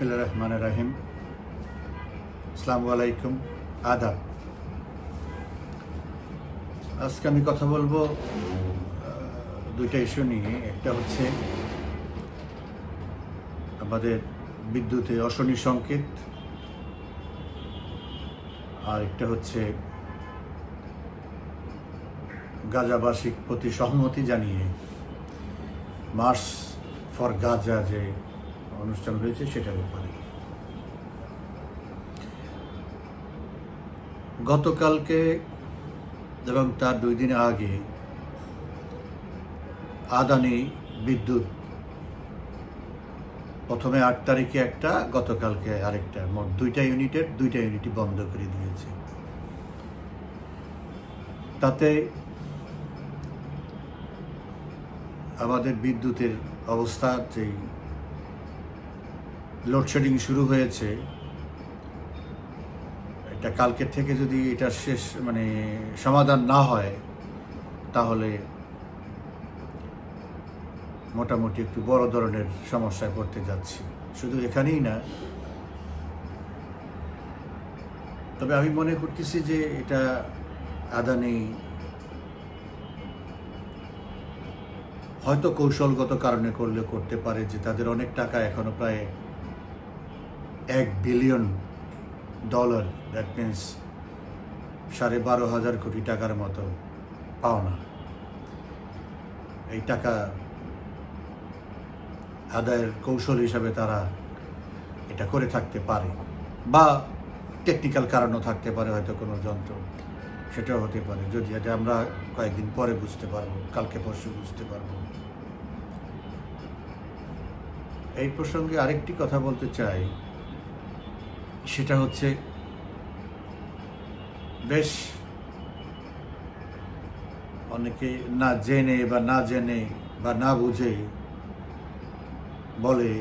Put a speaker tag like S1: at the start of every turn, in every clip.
S1: বিসমিল্লা রহমান রাহিম আসসালামু আলাইকুম আদাব আজকে আমি কথা বলব দুইটা ইস্যু নিয়ে। একটা হচ্ছে আমাদের বিদ্যুতে অশনি সংকেত। আর একটা হচ্ছে গাজাবাসীর প্রতি সহমতি জানিয়ে মার্চ ফর গাজা যে অনুষ্ঠান হয়েছে সেটার ব্যাপারে গতকালকে এবং তার দুই দিন আগে আদানি বিদ্যুৎ প্রথমে আট তারিখে একটা, গতকালকে আরেকটা। মোট দুইটা ইউনিটের দুইটা ইউনিটই বন্ধ করে দিয়েছে। তাতে আমাদের বিদ্যুতের অবস্থা যেই লোডশেডিং শুরু হয়েছে। এটা কালকের থেকে যদি এটা শেষ মানে সমাধান না হয়, তাহলে মোটামুটি একটু বড় ধরনের সমস্যায় পড়তে যাচ্ছি। শুধু এখানেই না। তবে আমি মনে করতেছি যে এটা আদানি হয়তো কৌশলগত কারণে করলে করতে পারে যে তাদের অনেক টাকা এখনও প্রায় এক বিলিয়ন ডলার দ্যাট মিন্স সাড়ে বারো হাজার কোটি টাকার মতো পাওনা। এই টাকা আদায়ের কৌশল হিসাবে তারা এটা করে থাকতে পারে, বা টেকনিক্যাল কারণও থাকতে পারে, হয়তো কোনো যন্ত্র, সেটাও হতে পারে। যদি এটা আমরা কয়েকদিন পরে বুঝতে পারব, কালকে পরশু বুঝতে পারব। এই প্রসঙ্গে আরেকটি কথা বলতে চাই। সেটা হচ্ছে বেশ অনেকে না জেনে বা না জেনে বা না বুঝে বলে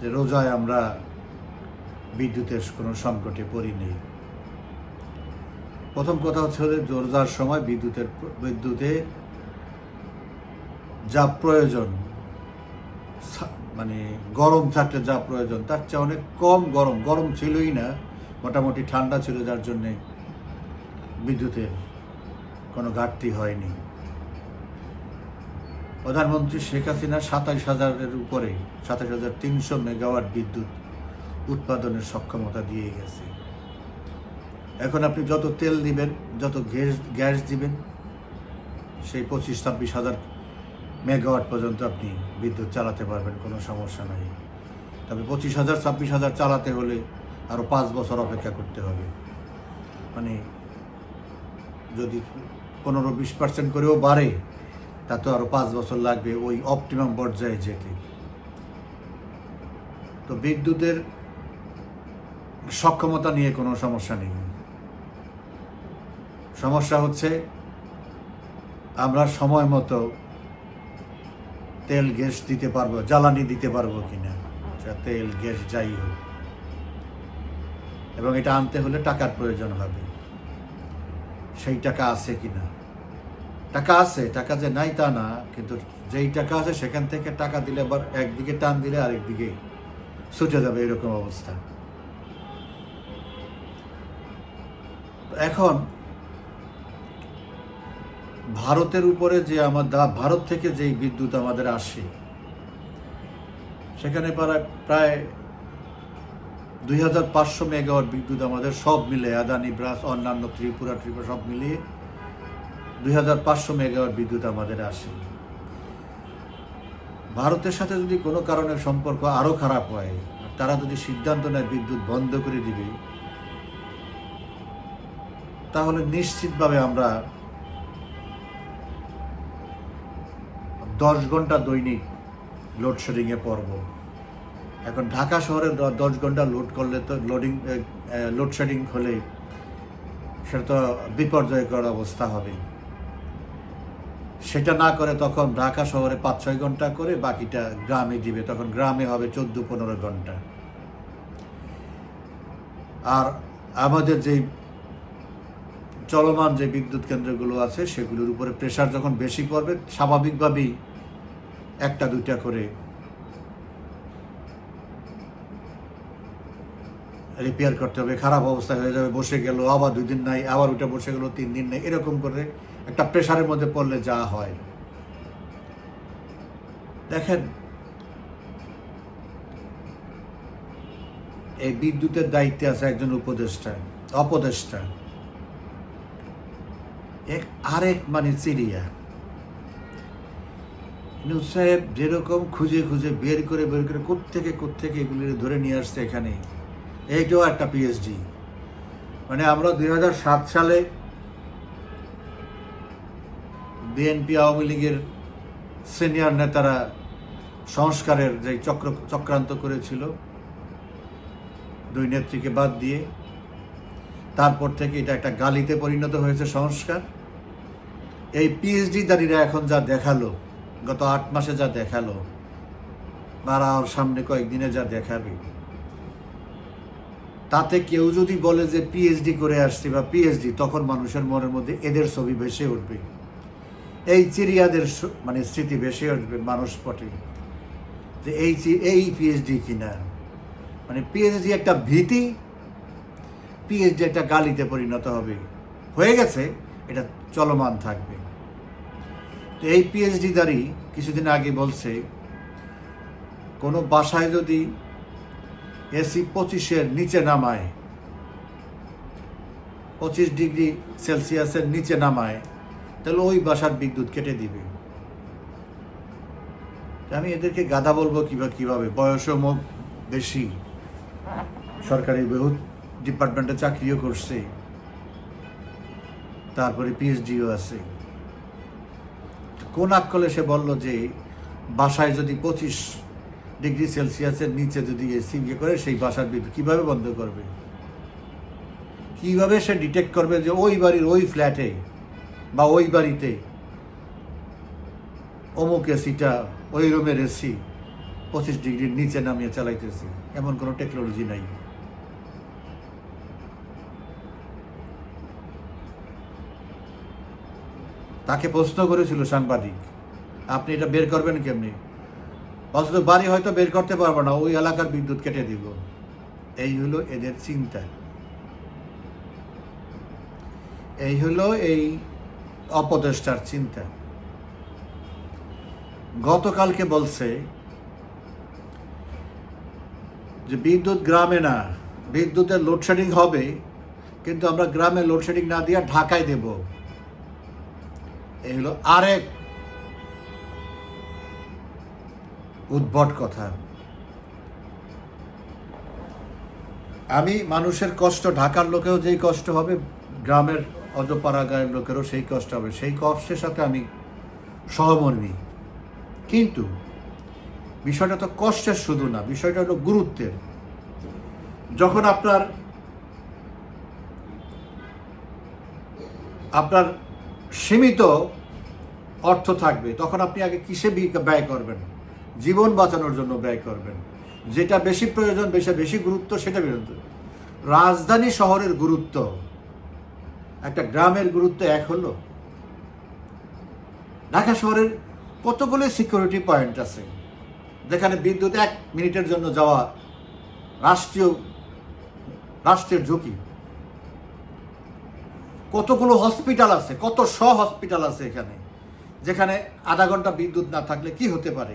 S1: যে রোজায় আমরা বিদ্যুতের কোনো সংকটে পড়িনি। প্রথম কথা হচ্ছে রোজার সময় বিদ্যুতের বিদ্যুতের যা প্রয়োজন মানে গরম থাকলে যা প্রয়োজন, তার চেয়ে অনেক কম গরম। গরম ছিলই না, মোটামুটি ঠান্ডা ছিল, যার জন্যে বিদ্যুতের কোনো ঘাটতি হয়নি। প্রধানমন্ত্রী শেখ হাসিনা সাতাশ হাজারের উপরে সাতাশ হাজার তিনশো মেগাওয়াট বিদ্যুৎ উৎপাদনের সক্ষমতা দিয়ে গেছে। এখন আপনি যত তেল দিবেন, যত গ্যাস গ্যাস দিবেন, সেই পঁচিশ ছাব্বিশ হাজার মেগাওয়াট পর্যন্ত আপনি বিদ্যুৎ চালাতে পারবেন, কোনো সমস্যা নাই। তবে পঁচিশ হাজার, ছাব্বিশ হাজার চালাতে হলে আরও পাঁচ বছর অপেক্ষা করতে হবে। মানে যদি পনেরো, বিশ পার্সেন্ট করেও বাড়ে তা তো আরও পাঁচ বছর লাগবে ওই অপটিমাম পর্যায়ে যেতে। তো বিদ্যুতের সক্ষমতা নিয়ে কোনো সমস্যা নেই। সমস্যা হচ্ছে আমরা সময় মতো তেল গ্যাস দিতে পারব, জ্বালানি দিতে পারব কিনা? তেল, গ্যাস যাই হোক। এবং এটা আনতে হলে টাকার প্রয়োজন হবে। সেই টাকা আছে কিনা? টাকা আছে, টাকা যে নাই তা না, কিন্তু যেই টাকা আছে সেখান থেকে টাকা দিলে আবার একদিকে টান দিলে আরেক দিকে ছুটে যাবে এরকম অবস্থা। এখন ভারতের উপরে যে আমার ভারত থেকে যেই বিদ্যুৎ আমাদের আসে, সেখানে প্রায় দুই হাজার পাঁচশো মেগাওয়াট বিদ্যুৎ আমাদের সব মিলে, আদানি, ব্রাস, অন্যান্য ত্রিপুরা ত্রিপুরা সব মিলিয়ে দুই হাজার পাঁচশো মেগাওয়াট বিদ্যুৎ আমাদের আসে। ভারতের সাথে যদি কোনো কারণে সম্পর্ক আরও খারাপ হয় তারা যদি সিদ্ধান্ত নেয় বিদ্যুৎ বন্ধ করে দিবে, তাহলে নিশ্চিতভাবে আমরা দশ ঘণ্টা দৈনিক লোডশেডিংয়ে পড়ব। এখন ঢাকা শহরে দশ ঘণ্টা লোড করলে তো লোডিং লোডশেডিং হলে সেটা তো বিপর্যয়কর অবস্থা হবে। সেটা না করে তখন ঢাকা শহরে পাঁচ ছয় ঘণ্টা করে বাকিটা গ্রামে দিবে। তখন গ্রামে হবে চোদ্দ পনেরো ঘণ্টা। আর আমাদের যেই চলমান যে বিদ্যুৎ কেন্দ্রগুলো আছে সেগুলোর উপরে প্রেশার যখন বেশি পড়বে, স্বাভাবিকভাবেই একটা, দুইটা করে। রিপেয়ার করতে হবে, খারাপ অবস্থা হয়ে যাবে, বসে গেল, আবার দুই দিন নাই, আবার ওটা বসে গেল, তিন দিন নাই, এরকম করে একটা প্রেশারের মধ্যে পড়লে যা হয়। দেখেন, এই বিদ্যুতের দায়িত্বে আছে একজন উপদেষ্টা, অপদেষ্টা। এক, আরেক মানে চিড়িয়া। নুর সাহেব যেরকম খুঁজে খুঁজে বের করে বের করে কোত্থেকে কোত্থেকে এগুলি ধরে নিয়ে আসছে এখানে, এইটাও একটা পিএইচডি মানে আমরা দু হাজার সাত সালে বিএনপি আওয়ামী লীগের সিনিয়র নেতারা সংস্কারের যে চক্র, চক্রান্ত করেছিল, দুই নেত্রীকে বাদ দিয়ে, তারপর থেকে এটা একটা গালিতে পরিণত হয়েছে সংস্কার। এই পিএইচডি দাঁড়িয়ে এখন যা দেখাল গত আট মাসে যা দেখাল তারা ওর সামনে কয়েকদিনে যা দেখাবে। তাতে কেউ যদি বলে যে পিএইচডি করে আসছি বা পিএইচডি তখন মানুষের মনের মধ্যে এদের ছবি ভেসে উঠবে। এই চিড়িয়াদের স- মানে স্মৃতি ভেসে উঠবে মানুষ পটে যে এই এই পিএইচডি কিনা। মানে পিএইচডি একটা ভীতি পিএইচডি একটা গালিতে পরিণত হবে। হয়ে গেছে, এটা চলমান থাকবে। তো এই পিএইচডি দাঁড়ি কিছুদিন আগে বলছে, কোনো বাসায় যদি এসি পঁচিশের নিচে নামায়, পঁচিশ ডিগ্রি সেলসিয়াসের নিচে নামায়, তাহলে ওই বাসার বিদ্যুৎ কেটে দিবে। আমি এদেরকে গাধা বলব কিবা কীভাবে? বয়সও ম- বেশি। সরকারি বহু ডিপার্টমেন্টে চাকরিও করছে। তারপরে পিএইচডিও আছে। কোন আক্কলে সে বলল যে বাসায় যদি পঁচিশ ডিগ্রি সেলসিয়াসের নিচে যদি এসি ইয়ে করে, সেই বাসার বিদ্যুৎ কীভাবে বন্ধ করবে? কীভাবে সে ডিটেক্ট করবে যে ওই বাড়ির ওই ফ্ল্যাটে বা ওই বাড়িতে অমুক এসিটা, ওই রুমের এসি পঁচিশ ডিগ্রির নিচে নামিয়ে চালাইতেছে? এমন কোনো টেকনোলজি নাই। তাকে প্রশ্ন করেছিল সাংবাদিক, আপনি এটা বের করবেন কেমনি? অথচ বাড়ি হয়তো বের করতে পারব না, ওই এলাকার বিদ্যুৎ কেটে দিব। এই হলো এদের চিন্তা। এই হলো এই অপদেষ্টার চিন্তা। গতকালকে বলছে যে বিদ্যুৎ গ্রামে না, বিদ্যুতের লোডশেডিং হবে, কিন্তু আমরা গ্রামে লোডশেডিং না দিয়ে ঢাকায় দেব। এই হলো আরেক উদ্ভট কথা। আমি মানুষের কষ্ট, ঢাকার লোকেও যেই কষ্ট হবে, গ্রামের অজপাড়া গায়ের লোকেরও সেই কষ্ট হবে। সেই কষ্টের সাথে আমি সহমর্মী। কিন্তু বিষয়টা তো কষ্টের শুধু না, বিষয়টা হলো গুরুত্বের। যখন আপনার আপনার সীমিত অর্থ থাকবে। তখন আপনি আগে কিসে ব্যয় করবেন? জীবন বাঁচানোর জন্য ব্যয় করবেন। যেটা বেশি প্রয়োজন, বেশি বেশি গুরুত্ব, সেটা বিরুদ্ধে রাজধানী শহরের গুরুত্ব, একটা গ্রামের গুরুত্ব এক হলো, ঢাকা শহরের কতগুলো সিকিউরিটি পয়েন্ট আছে? যেখানে বিদ্যুৎ এক মিনিটের জন্য যাওয়া রাষ্ট্রীয় রাষ্ট্রের ঝুঁকি। কতগুলো হসপিটাল আছে, কত শ হসপিটাল আছে এখানে? যেখানে আধা ঘণ্টা বিদ্যুৎ না থাকলে কি হতে পারে?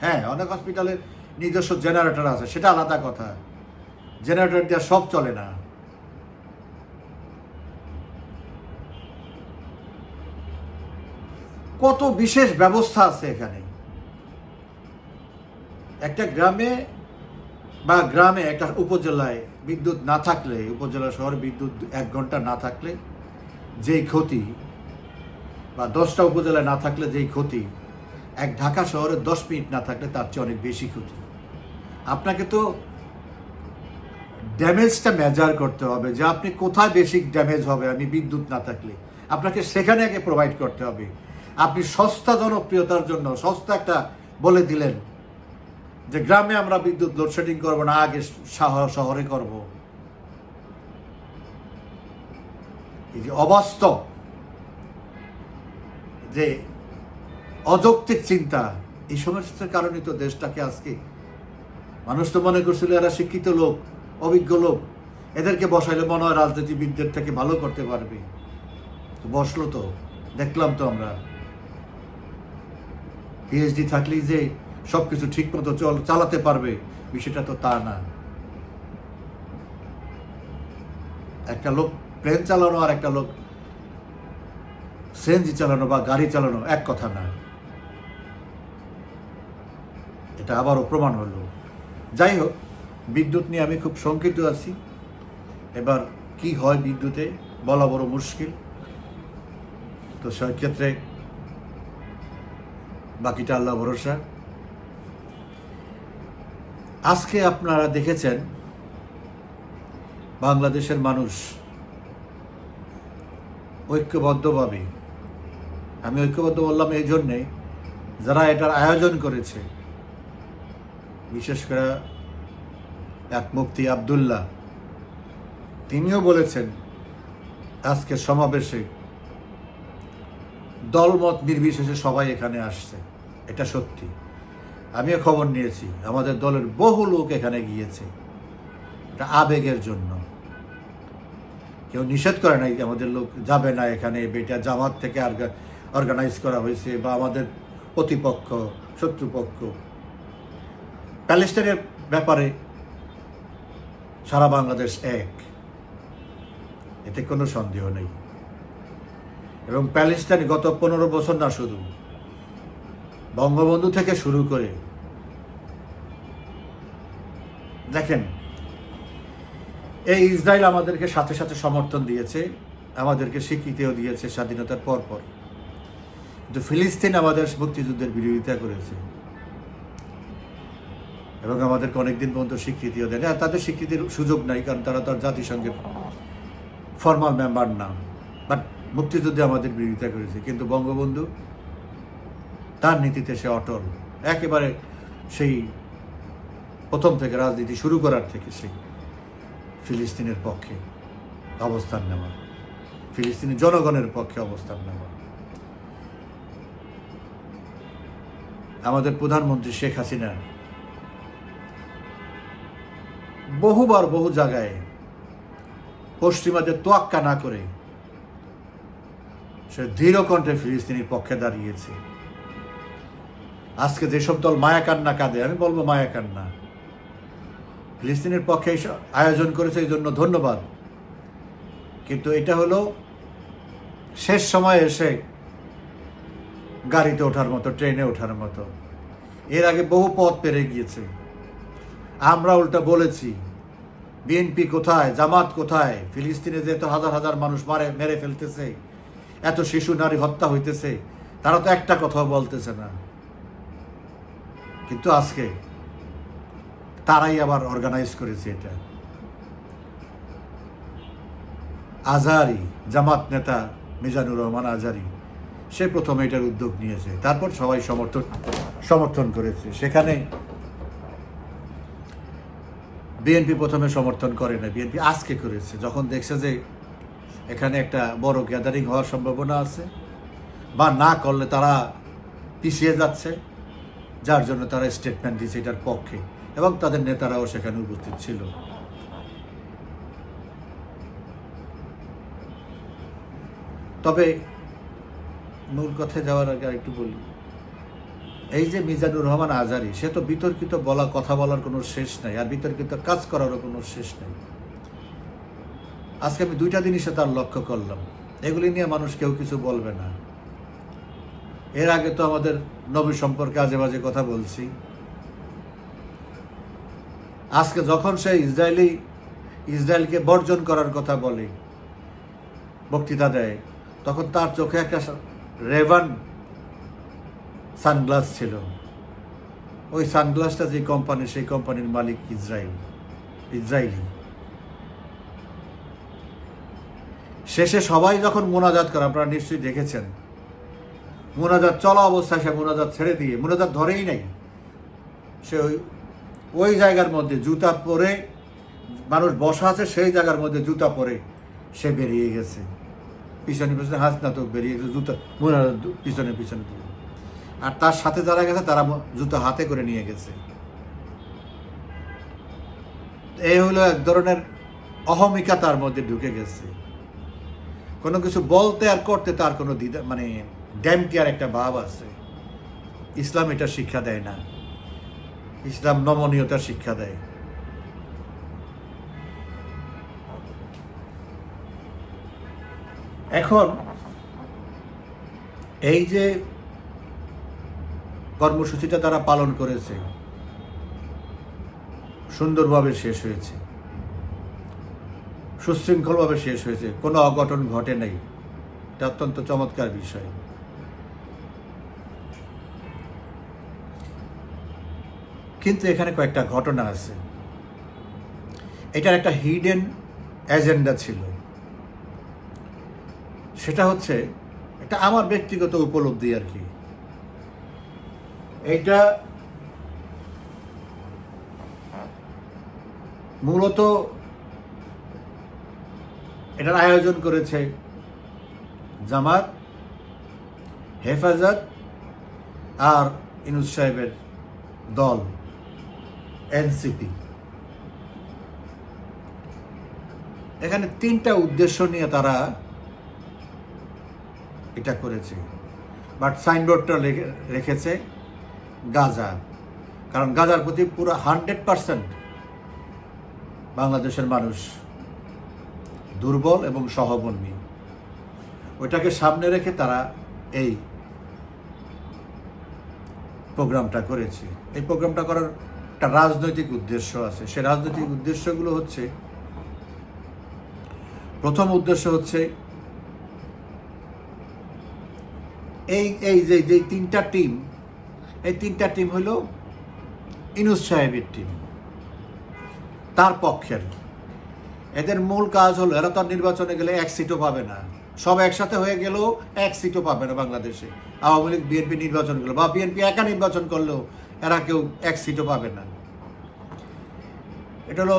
S1: হ্যাঁ অনেক হসপিটালের নিজস্ব জেনারেটর আছে, সেটা আলাদা কথা। জেনারেটর দিয়ে সব চলে না। কত বিশেষ ব্যবস্থা আছে এখানে। একটা গ্রামে বা গ্রামে একটা উপজেলায় বিদ্যুৎ না থাকলে, উপজেলা শহরে বিদ্যুৎ এক ঘণ্টা না থাকলে যেই ক্ষতি বা দশটা উপজেলায় না থাকলে যেই ক্ষতি, এক ঢাকা শহরে দশ মিনিট না থাকলে তার চেয়ে অনেক বেশি ক্ষতি। আপনাকে তো ড্যামেজটা মেজার করতে হবে যে আপনি কোথায় বেশি ড্যামেজ হবে আমি বিদ্যুৎ না থাকলে। আপনাকে সেখানে আগে প্রোভাইড করতে হবে। আপনি সস্তা জনপ্রিয়তার জন্য, সস্তা একটা বলে দিলেন যে গ্রামে আমরা বিদ্যুৎ লোডশেডিং করব না, আগে শহর করব। এই যে অবাস্তব যে অযৌক্তিক চিন্তা এই সমস্যার কারণে তো দেশটাকে আজকে মানুষ তো মনে করছিল এরা শিক্ষিত লোক, অভিজ্ঞ লোক। এদেরকে বসাইলে মনে হয় রাজনীতিবিদদের থেকে ভালো করতে পারবে। বসল তো, দেখলাম তো আমরা। পিএইচডি থাকলেই যে সব কিছু ঠিক মতো চল চালাতে পারবে, বিষয়টা তো তা না। একটা লোক প্লেন চালানো আর একটা লোক সিএনজি চালানো বা গাড়ি চালানো এক কথা না। এটা আবারও প্রমাণ হলো। যাই হোক, বিদ্যুৎ নিয়ে আমি খুব শঙ্কিত আছি। এবার কি হয় বিদ্যুতে বলা বড় মুশকিল। তো সেক্ষেত্রে বাকিটা আল্লাহ ভরসা। আজকে আপনারা দেখেছেন, বাংলাদেশের মানুষ ঐক্যবদ্ধভাবে। আমি ঐক্যবদ্ধ বললাম এই জন্যে যারা এটার আয়োজন করেছে, বিশেষ করে এক মুফতি আবদুল্লাহ, তিনিও বলেছেন, আজকের সমাবেশে দলমত নির্বিশেষে সবাই এখানে আসছে। এটা সত্যি। আমিও খবর নিয়েছি, আমাদের দলের বহু লোক এখানে গিয়েছে। এটা আবেগের জন্য। কেউ নিষেধ করে নাই আমাদের লোক যাবে না এখানে, বেটা জামাত থেকে অর্গানাইজ করা হয়েছে বা আমাদের প্রতিপক্ষ, শত্রুপক্ষ। প্যালেস্টাইনের ব্যাপারে সারা বাংলাদেশ এক। এতে কোনো সন্দেহ নেই। এবং প্যালেস্টাইন গত পনেরো বছর না শুধু, বঙ্গবন্ধু থেকে শুরু করে, দেখেন এই ইসরায়েল আমাদেরকে সাথে সাথে সমর্থন দিয়েছে, আমাদেরকে স্বীকৃতিও দিয়েছে স্বাধীনতার পর পর কিন্তু ফিলিস্তিন আমাদের মুক্তিযুদ্ধের বিরোধিতা করেছে। এবং আমাদেরকে অনেকদিন পর্যন্ত স্বীকৃতিও দেয় হ্যাঁ তাদের স্বীকৃতির সুযোগ নাই, কারণ তারা তো আর জাতিসংঘের ফর্মাল মেম্বার না। বাট মুক্তিযুদ্ধে আমাদের বিরোধিতা করেছে। কিন্তু বঙ্গবন্ধু, তার নীতিতে সে অটল। একেবারে সেই প্রথম থেকে রাজনীতি শুরু করার থেকে সেই ফিলিস্তিনের পক্ষে অবস্থান নেওয়া। ফিলিস্তিনি জনগণের পক্ষে অবস্থান নেওয়া। আমাদের প্রধানমন্ত্রী শেখ হাসিনা বহুবার বহু জায়গায় পশ্চিমাদের তোয়াক্কা না করে সে দৃঢ় কণ্ঠে ফিলিস্তিনির পক্ষে দাঁড়িয়েছে। আজকে যেসব দল মায়াকান্না কাঁদে, আমি বলব মায়াকান্না। ফিলিস্তিনের পক্ষে আয়োজন করেছে এই জন্য ধন্যবাদ। কিন্তু এটা হলো শেষ সময় এসে গাড়িতে ওঠার মতো, ট্রেনে ওঠার মতো। এর আগে বহু পথ পেরে গিয়েছে। আমরা উল্টা বলেছি, বিএনপি কোথায়, জামাত কোথায়? ফিলিস্তিনে যে এত হাজার হাজার মানুষ মারে, মেরে ফেলতেছে, এত শিশু নারী হত্যা হইতেছে, তারা তো একটা কথাও বলতেছে না। কিন্তু আজকে তারাই আবার অর্গানাইজ করেছে এটা। আজারি, জামাত নেতা মিজানুর রহমান আজারি, সে প্রথমে এটার উদ্যোগ নিয়েছে। তারপর সবাই সমর্থন সমর্থন করেছে। সেখানে বিএনপি প্রথমে সমর্থন করে না বিএনপি আজকে করেছে। যখন দেখছে যে এখানে একটা বড় গ্যাদারিং হওয়ার সম্ভাবনা আছে, বা না করলে তারা পিছিয়ে যাচ্ছে, যার জন্য তারা স্টেটমেন্ট দিয়েছে এটার পক্ষে। এবং তাদের নেতারাও সেখানে উপস্থিত ছিল। তবে মূল কথায় যাওয়ার আগে একটু বলি, এই যে মিজানুর রহমান আজারি, সে তো বিতর্কিত বলা, কথা বলার কোনো শেষ নাই, আর বিতর্কিত কাজ করারও কোনো শেষ নাই। আজকে আমি দুইটা জিনিসে তার লক্ষ্য করলাম। এগুলি নিয়ে মানুষ কেউ কিছু বলবে না। এর আগে তো আমাদের নবী সম্পর্কে আজে বাজে কথা বলছি। আজকে যখন সে ইসরায়েলি, ইসরায়েলকে বর্জন করার কথা বলে, বক্তৃতা দেয়, তখন তার চোখে একটা রেভান সানগ্লাস ছিল। ওই সানগ্লাসটা যে কোম্পানি সেই কোম্পানির মালিক ইসরায়েল, ইসরায়েলি। শেষে সবাই যখন মোনাজাত করে, আপনারা নিশ্চয়ই দেখেছেন, মোনাজাত চলা অবস্থায় সে মোনাজাত ছেড়ে দিয়ে, মোনাজাত ধরেই নাই। সে ওই ওই জায়গার মধ্যে জুতা পরে, মানুষ বসা আছে, সেই জায়গার মধ্যে জুতা পরে সে বেরিয়ে গেছে। পিছনে পিছনে তো বেরিয়ে গেছে, জুতা মোনাজাত পিছনে পিছনে আর তার সাথে যারা গেছে, তারা জুতো হাতে করে নিয়ে গেছে। এই হলো এক ধরনের অহমিকা তার মধ্যে ঢুকে গেছে। কোনো কিছু বলতে আর করতে তার কোনো দ্বিধা মানে ড্যাম কেয়ার একটা ভাব আছে। ইসলাম এটা শিক্ষা দেয় না। ইসলাম নমনীয়তার শিক্ষা দেয়। এখন এই যে কর্মসূচিটা তারা পালন করেছে, সুন্দরভাবে শেষ হয়েছে, সুশৃঙ্খলভাবে শেষ হয়েছে, কোনো অঘটন ঘটে নাই, এটা অত্যন্ত চমৎকার বিষয়। কিন্তু এখানে কয়েকটা ঘটনা আছে। এটার একটা হিডেন এজেন্ডা ছিল। সেটা হচ্ছে এটা আমার ব্যক্তিগত উপলব্ধি আর কি। এটা মূলত এটার আয়োজন করেছে জামাত, হেফাজত আর ইনুস সাহেবের দল। এনসিপি এখানে তিনটা উদ্দেশ্য নিয়ে তারা এটা করেছে। বাট সাইনবোর্ডটা রেখেছে গাজা। কারণ গাজার প্রতি পুরো হান্ড্রেড পার্সেন্ট বাংলাদেশের মানুষ দুর্বল এবং সহমর্মী ওইটাকে সামনে রেখে তারা এই প্রোগ্রামটা করেছে। এই প্রোগ্রামটা করার একটা রাজনৈতিক উদ্দেশ্য আছে। সে রাজনৈতিক উদ্দেশ্যগুলো হচ্ছে, প্রথম উদ্দেশ্য হচ্ছে, এই এই যে যে তিনটা টিম, এই তিনটা টিম হলো ইনুস সাহেবের টিম, তার পক্ষের। এদের মূল কাজ হলো, এরা তো নির্বাচনে গেলে এক সিটও পাবে না। সব একসাথে হয়ে গেলেও এক সিটও পাবে না বাংলাদেশে। আওয়ামী লীগ, বিএনপি নির্বাচন করল, বা বিএনপি একা নির্বাচন করলেও এরা কেউ এক সিটও পাবে না। এটা হলো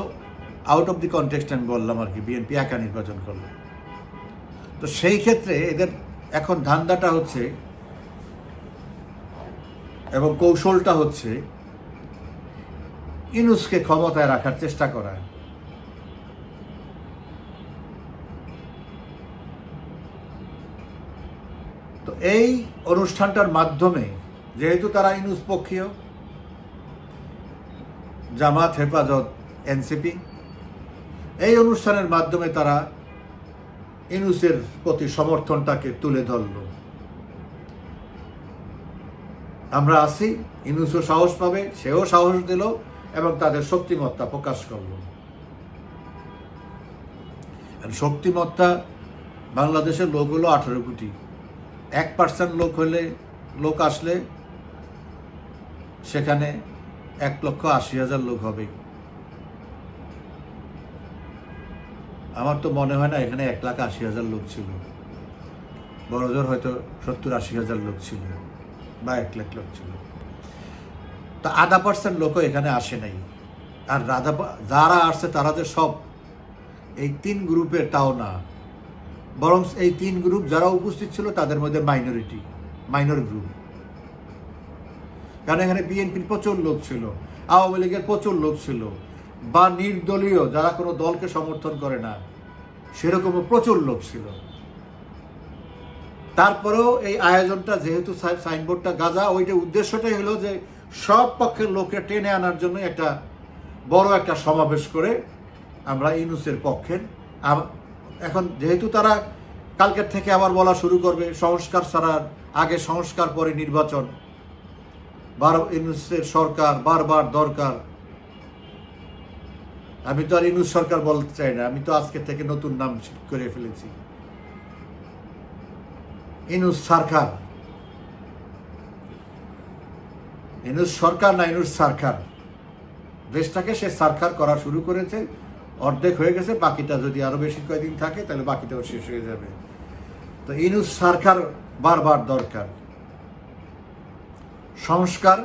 S1: আউট অফ দি কনটেক্সট আমি বললাম আর কি বিএনপি একা নির্বাচন করল। তো সেই ক্ষেত্রে এদের এখন ধান্দাটা হচ্ছে এবং কৌশলটা হচ্ছে ইনুসকে ক্ষমতায় রাখার চেষ্টা করা। তো এই অনুষ্ঠানটার মাধ্যমে, যেহেতু তারা ইনুস পক্ষীয় জামাত হেফাজত, এনসিপি। এই অনুষ্ঠানের মাধ্যমে তারা ইনুসের প্রতি সমর্থনটাকে তুলে ধরল। আমরা আছি, ইনুসও সাহস পাবে, সেও সাহস দিল এবং তাদের শক্তিমত্তা প্রকাশ করল। শক্তিমত্তা বাংলাদেশের লোক হলো আঠেরো কোটি। এক পার্সেন্ট লোক হলে, লোক আসলে সেখানে এক লক্ষ আশি হাজার লোক হবে। আমার তো মনে হয় না এখানে এক লাখ আশি হাজার লোক ছিল। বড়জোর হয়তো সত্তর আশি হাজার লোক ছিল বা এক লাখ লোক ছিল। তা আধা পার্সেন্ট লোকও এখানে আসে নাই। আর রাধা যারা আসছে তারা যে সব এই তিন গ্রুপের তাও না। বরং এই তিন গ্রুপ যারা উপস্থিত ছিল তাদের মধ্যে মাইনরিটি মাইনর গ্রুপ কারণ এখানে বিএনপির প্রচুর লোক ছিল, আওয়ামী লীগের প্রচুর লোক ছিল, বা নির্দলীয় যারা কোনো দলকে সমর্থন করে না, সেরকমও প্রচুর লোক ছিল। তারপরেও এই আয়োজনটা যেহেতু সাইনবোর্ডটা গাজা, ওইটা উদ্দেশ্যটাই হলো যে সব পক্ষের লোককে টেনে আনার জন্য একটা বড় একটা সমাবেশ করে আমরা ইনুসের পক্ষের এখন যেহেতু তারা কালকের থেকে আবার বলা শুরু করবে, সংস্কার ছাড়ার আগে সংস্কার, পরে নির্বাচন বার ইনুসের সরকার বারবার দরকার। আমি তো আর ইনুস সরকার বলতে চাই না, আমি তো আজকে থেকে নতুন নাম করে ফেলেছি। ইনুস সরকার। ইনুস সরকার না ইনুস সরকার? দেশটাকে সে সরকার করা শুরু করেছে, অর্ধেক হয়ে গেছে, বাকিটা যদি আরও বেশি কয়েকদিন থাকে, তাহলে বাকিটাও শেষ হয়ে যাবে। তো ইনুস সরকার বারবার দরকার। সংস্কার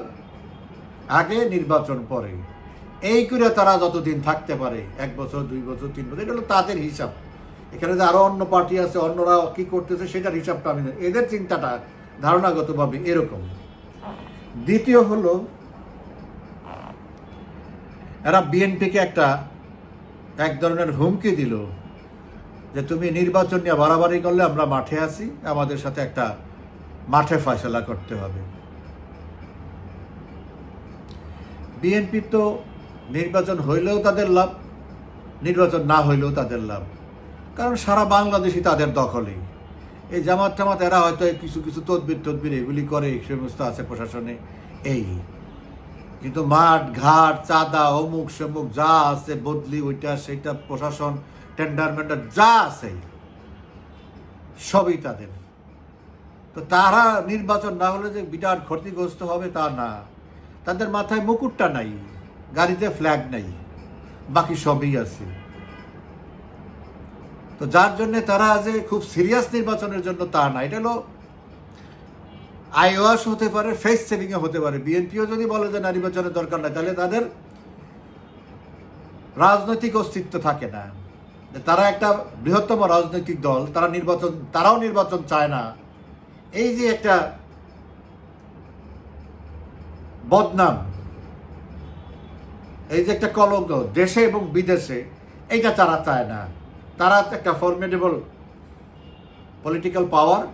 S1: আগে, নির্বাচন পরে। এই করে তারা যতদিন থাকতে পারে, এক বছর, দুই বছর, তিন বছর, এটা হলো তাদের হিসাব। এখানে যে আরও অন্য পার্টি আছে, অন্যরা কি করতেছে সেটার হিসাবটা আমি এদের চিন্তাটা ধারণাগতভাবে এরকম। দ্বিতীয় হলো, এরা বিএনপিকে একটা এক ধরনের হুমকি দিল যে তুমি নির্বাচন নিয়ে বাড়াবাড়ি করলে আমরা মাঠে আছি, আমাদের সাথে একটা মাঠে ফয়সলা করতে হবে। বিএনপি তো নির্বাচন হইলেও তাদের লাভ, নির্বাচন না হইলেও তাদের লাভ। কারণ সারা বাংলাদেশই তাদের দখলেই। এই জামাত টামাত এরা হয়তো কিছু কিছু তদবির তদবির এগুলি করে, এই সমস্ত আছে প্রশাসনে, এই। কিন্তু মাঠ, ঘাট, চাঁদা, অমুক, সমুক যা আছে, বদলি, ওইটা, সেইটা, প্রশাসন টেন্ডার মেন্ডার যা আছে, সবই তাদের। তো তারা নির্বাচন না হলে যে বিরাট ক্ষতিগ্রস্ত হবে তা না। তাদের মাথায় মুকুটটা নাই, গাড়িতে ফ্ল্যাগ নাই, বাকি সবই আছে। তো যার জন্য তারা যে খুব সিরিয়াস নির্বাচনের জন্য তা না, এটা হলো আইওয়াস হতে পারে ফেস সেভিংয়ে হতে পারে, বিএনপিও যদি বলে যে না, নির্বাচনের দরকার নাই, তাহলে তাদের রাজনৈতিক অস্তিত্ব থাকে না। তারা একটা বৃহত্তম রাজনৈতিক দল, তারা নির্বাচন, তারাও নির্বাচন চায় না। এই যে একটা বদনাম। এই যে একটা কলঙ্ক দেশে এবং বিদেশে, এইটা তারা চায় না। তারা একটা ফর্মেডেবল পলিটিক্যাল পাওয়ার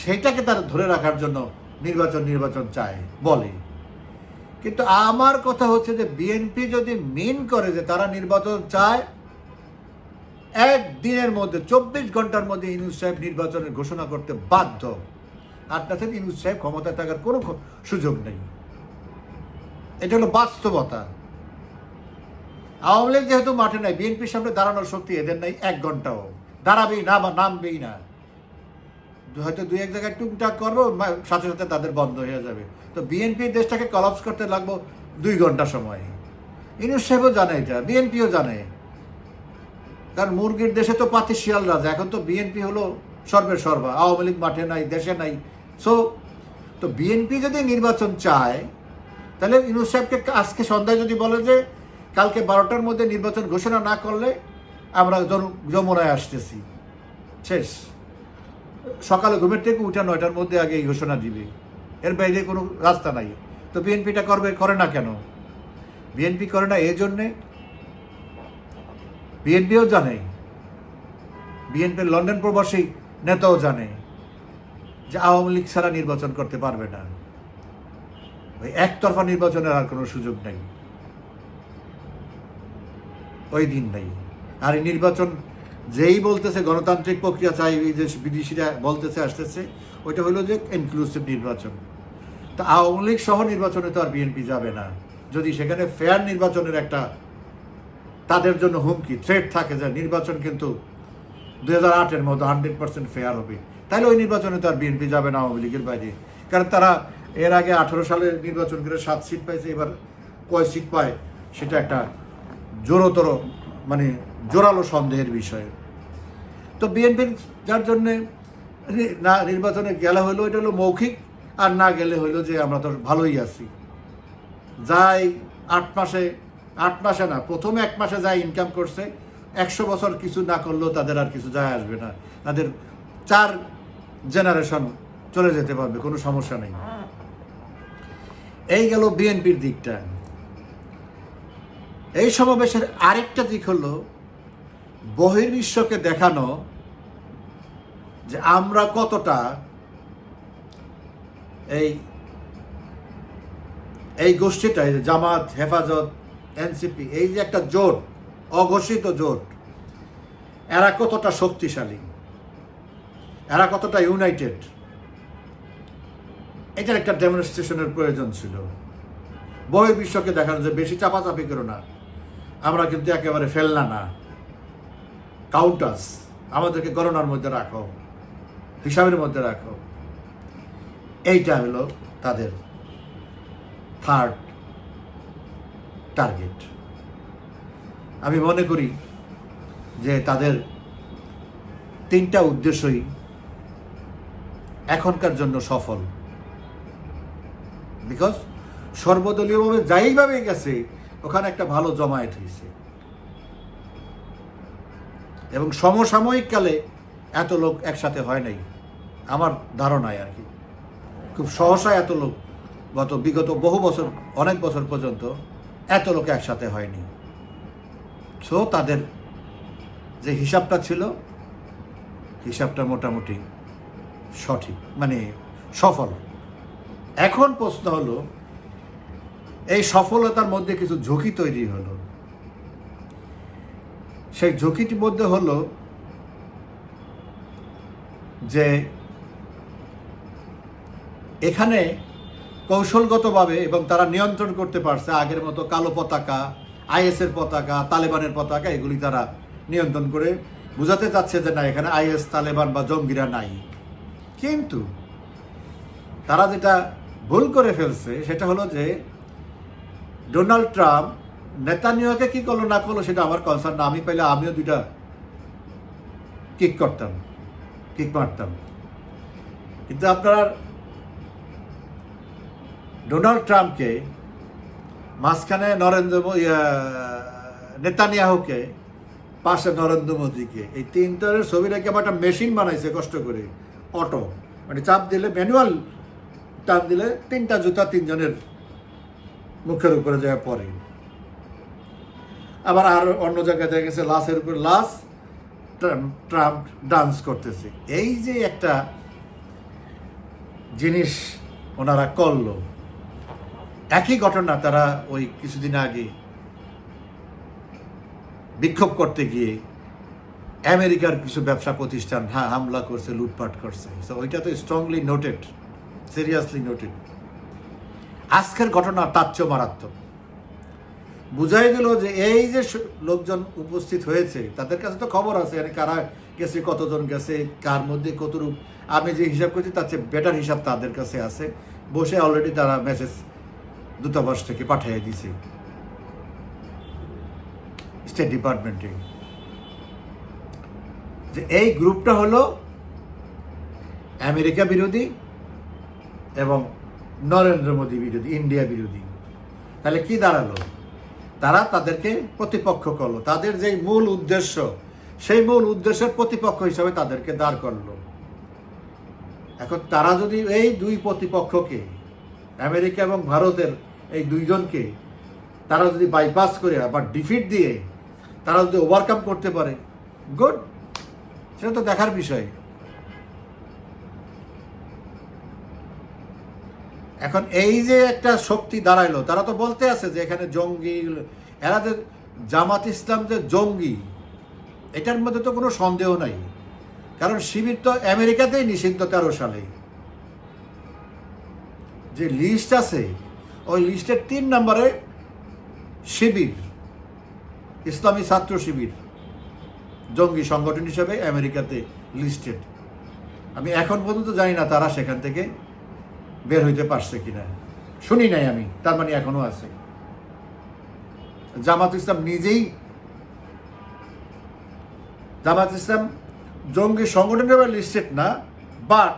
S1: সেটাকে তারা ধরে রাখার জন্য নির্বাচন নির্বাচন চায়, বলে। কিন্তু আমার কথা হচ্ছে যে বিএনপি যদি মিন করে যে তারা নির্বাচন চায়, একদিনের মধ্যে, চব্বিশ ঘণ্টার মধ্যে ইনুস সাহেব নির্বাচনের ঘোষণা করতে বাধ্য। আর তাছাড়া ইনুস সাহেব ক্ষমতায় থাকার কোনো সুযোগ নেই। এটা হলো বাস্তবতা। আওয়ামী লীগ যেহেতু মাঠে নাই, বিএনপির সামনে দাঁড়ানোর শক্তি এদের নাই এক ঘন্টাও। দাঁড়াবেই না বা নামবেই না। হয়তো দুই এক জায়গায় টুকটাক করব সাথে সাথে তাদের বন্ধ হয়ে যাবে। তো বিএনপি দেশটাকে কলাপস করতে লাগবো দুই ঘণ্টা সময়। ইনুস সাহেবও জানে এটা, বিএনপিও জানে। কারণ মুরগির দেশে তো পাতি শিয়াল রাজা এখন তো বিএনপি হলো সর্বে সর্বা আওয়ামী লীগ মাঠে নাই, দেশে নাই। সো তো বিএনপি যদি নির্বাচন চায়, তাহলে ইনুস সাহেবকে আজকে সন্ধ্যায় যদি বলে যে, কালকে বারোটার মধ্যে নির্বাচন ঘোষণা না করলে আমরা যমুনায় আসতেছি। শেষ। সকালে ঘুমের থেকে উঠে নয়টার মধ্যে আগে এই ঘোষণা দিবে। এর বাইরে কোনো রাস্তা নাই। তো বিএনপিটা করবে, করে না কেন? বিএনপি করে না এই জন্যে বিএনপিও জানে। বিএনপির লন্ডন প্রবাসী নেতাও জানে। যে আওয়ামী লীগ ছাড়া নির্বাচন করতে পারবে না। ওই একতরফা নির্বাচনের আর কোনো সুযোগ নেই। ওই দিন নেই। আর নির্বাচন যেই বলতেছে, গণতান্ত্রিক প্রক্রিয়া চাই যে বিদেশিরা বলতেছে, আসতেছে, ওইটা হলো যে ইনক্লুসিভ নির্বাচন। তা আওয়ামী লীগ সহ নির্বাচনে তো আর বিএনপি যাবে না। যদি সেখানে ফেয়ার নির্বাচনের একটা তাদের জন্য হুমকি থ্রেট থাকে যে নির্বাচন কিন্তু দুই হাজার আটের মতো হান্ড্রেড পার্সেন্ট ফেয়ার হবে। তাহলে ওই নির্বাচনে তো আর বিএনপি যাবে না, আওয়ামী লীগের বাইরে। কারণ তারা এর আগে আঠারো সালে নির্বাচন করে সাত সিট পাইছে, এবার কয় সিট পায়, সেটা একটা জোরতর মানে জোরালো সন্দেহের বিষয়। তো বিএনপির যার জন্যে নি- নির্বাচনে গেলে হইল, এটা হলো মৌখিক, আর না গেলে হইল যে আমরা তো ভালোই আছি। যাই আট মাসে আট মাসে না, প্রথম এক মাসে যা ইনকাম করছে একশো বছর কিছু না করলেও তাদের আর কিছু যায় আসবে না। তাদের চার জেনারেশন চলে যেতে পারবে, কোনো সমস্যা নেই। এই গেল বিএনপির দিকটা। এই সমাবেশের আরেকটা দিক হলো বহির্বিশ্বকে দেখানো যে আমরা কতটা এই এই গোষ্ঠীটা জামাত, হেফাজত, এনসিপি, এই যে একটা জোট অঘোষিত জোট। এরা কতটা শক্তিশালী? এরা কতটা ইউনাইটেড এটার একটা ডেমনস্ট্রেশনের প্রয়োজন ছিল। বহির্বিশ্বকে দেখানো যে বেশি চাপাচাপি করো না। আমরা কিন্তু একেবারে ফেলনা না। কাউন্টাস আমাদেরকে গণনার মধ্যে রাখো। হিসাবের মধ্যে রাখো। এইটা হলো তাদের থার্ড টার্গেট আমি মনে করি যে তাদের তিনটা উদ্দেশ্যই এখনকার জন্য সফল। বিকজ সর্বদলীয়ভাবে যাইভাবে গেছে, ওখানে একটা ভালো জমায়েত হয়েছে। এবং সমসাময়িক কালে এত লোক একসাথে হয় নাই। আমার ধারণায় আর কি। খুব সহসা এত লোক গত বিগত বহু বছর, অনেক বছর পর্যন্ত এত লোক একসাথে হয়নি। সো তাদের যে হিসাবটা ছিল, হিসাবটা মোটামুটি সঠিক মানে সফল। এখন প্রশ্ন হলো, এই সফলতার মধ্যে কিছু ঝুঁকি তৈরি হলো। সেই ঝুঁকিটির মধ্যে হলো যে, এখানে কৌশলগতভাবে এবং তারা নিয়ন্ত্রণ করতে পারছে আগের মতো কালো পতাকা আইএসের পতাকা, তালেবানের পতাকা, এগুলি তারা নিয়ন্ত্রণ করে বোঝাতে চাচ্ছে যে না, এখানে আইএস, তালেবান বা জঙ্গিরা নাই। কিন্তু তারা যেটা ভুল করে ফেলছে সেটা হলো যে ডোনাল্ড ট্রাম্প নেতানিয়াকে কি করল, না করল সেটা আমার কনসার্ন না। আমি পাইলে আমিও দুইটা কিক করতাম কিক মারতাম। কিন্তু আপনার ডোনাল্ড ট্রাম্পকে মাঝখানে নরেন্দ্র নেতানিয়াহুকে, পাশে নরেন্দ্র মোদীকে। এই তিনটার ছবিটাকে আবার একটা মেশিন বানাইছে কষ্ট করে? অটো। মানে চাপ দিলে, ম্যানুয়াল চাপ দিলে তিনটা জুতা তিনজনের মুখের উপরে যায় পরে আবার আর অন্য জায়গায় দেখা গেছে, লাশের উপর লাশ ট্রাম্প ডান্স করতেছে। এই যে একটা জিনিস ওনারা করল একই ঘটনা তারা ওই কিছুদিন আগে বিক্ষোভ করতে গিয়ে আমেরিকার কিছু ব্যবসা প্রতিষ্ঠান হ্যাঁ হামলা করছে, লুটপাট করছে। ওইটা তো স্ট্রংলি নোটেড সিরিয়াসলি নোটেড আজকের ঘটনা তার চেয়েও মারাত্মক। বুঝাই গেল যে এই যে লোকজন উপস্থিত হয়েছে, তাদের কাছে তো খবর আছে মানে কারা গেছে, কতজন গেছে, কার মধ্যে কতটুকু আমি যে হিসাব করছি, তার চেয়ে বেটার হিসাব তাদের কাছে আছে। বসে অলরেডি তারা মেসেজ দূতাবাস থেকে পাঠিয়ে দিছে। স্টেট ডিপার্টমেন্টে যে এই গ্রুপটা হলো আমেরিকা বিরোধী এবং নরেন্দ্র মোদী বিরোধী, ইন্ডিয়া বিরোধী। তাহলে কি দাঁড়াল? তারা তাদেরকে প্রতিপক্ষ করল। তাদের যে মূল উদ্দেশ্য, সেই মূল উদ্দেশ্যের প্রতিপক্ষ হিসাবে তাদেরকে দাঁড় করল। এখন তারা যদি এই দুই প্রতিপক্ষকে আমেরিকা এবং ভারতের এই দুইজনকে তারা যদি বাইপাস করে বা ডিফিট দিয়ে তারা যদি ওভারকাম করতে পারে গুড সেটা তো দেখার বিষয়। এখন এই যে একটা শক্তি দাঁড়াইলো, তারা তো বলতে আছে যে এখানে জঙ্গি, এরা যে জামাত ইসলাম যে জঙ্গি, এটার মধ্যে তো কোনো সন্দেহ নাই। কারণ শিবির তো আমেরিকাতেই নিষিদ্ধ তেরো সালে। যে লিস্ট আছে, ওই লিস্টের তিন নম্বরে শিবির, ইসলামী ছাত্র শিবির, জঙ্গি সংগঠন হিসেবে আমেরিকাতে লিস্টেড আমি এখন পর্যন্ত জানি না তারা সেখান থেকে বের হইতে পারছে কিনা। শুনি নাই আমি, তার মানে এখনও আছে। জামাত ইসলাম নিজেই, জামাত ইসলাম জঙ্গি সংগঠন হিসেবে লিস্টেড না বাট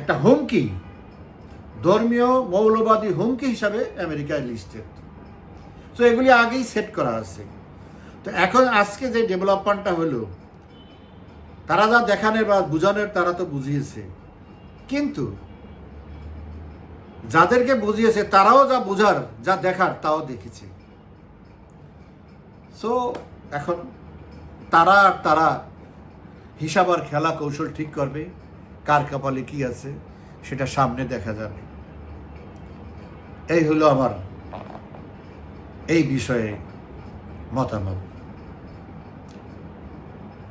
S1: একটা হুমকি, ধর্মীয় মৌলবাদী হুমকি হিসাবে আমেরিকায় লিস্টেড তো এগুলি আগেই সেট করা আছে। তো এখন আজকে যে ডেভেলপমেন্টটা হলো, তারা যা দেখানোর বা বোঝানোর তারা তো বুঝিয়েছে। কিন্তু যাদেরকে বুঝিয়েছে, তারাও যা বোঝার, যা দেখার, তাও দেখেছে। সো এখন তারা আর তারা হিসাব আর খেলা কৌশল ঠিক করবে। কার কপালে কি আছে সেটা সামনে দেখা যাবে। এই হলো আমার এই বিষয়ে মতামত।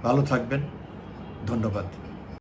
S1: ভালো থাকবেন, ধন্যবাদ।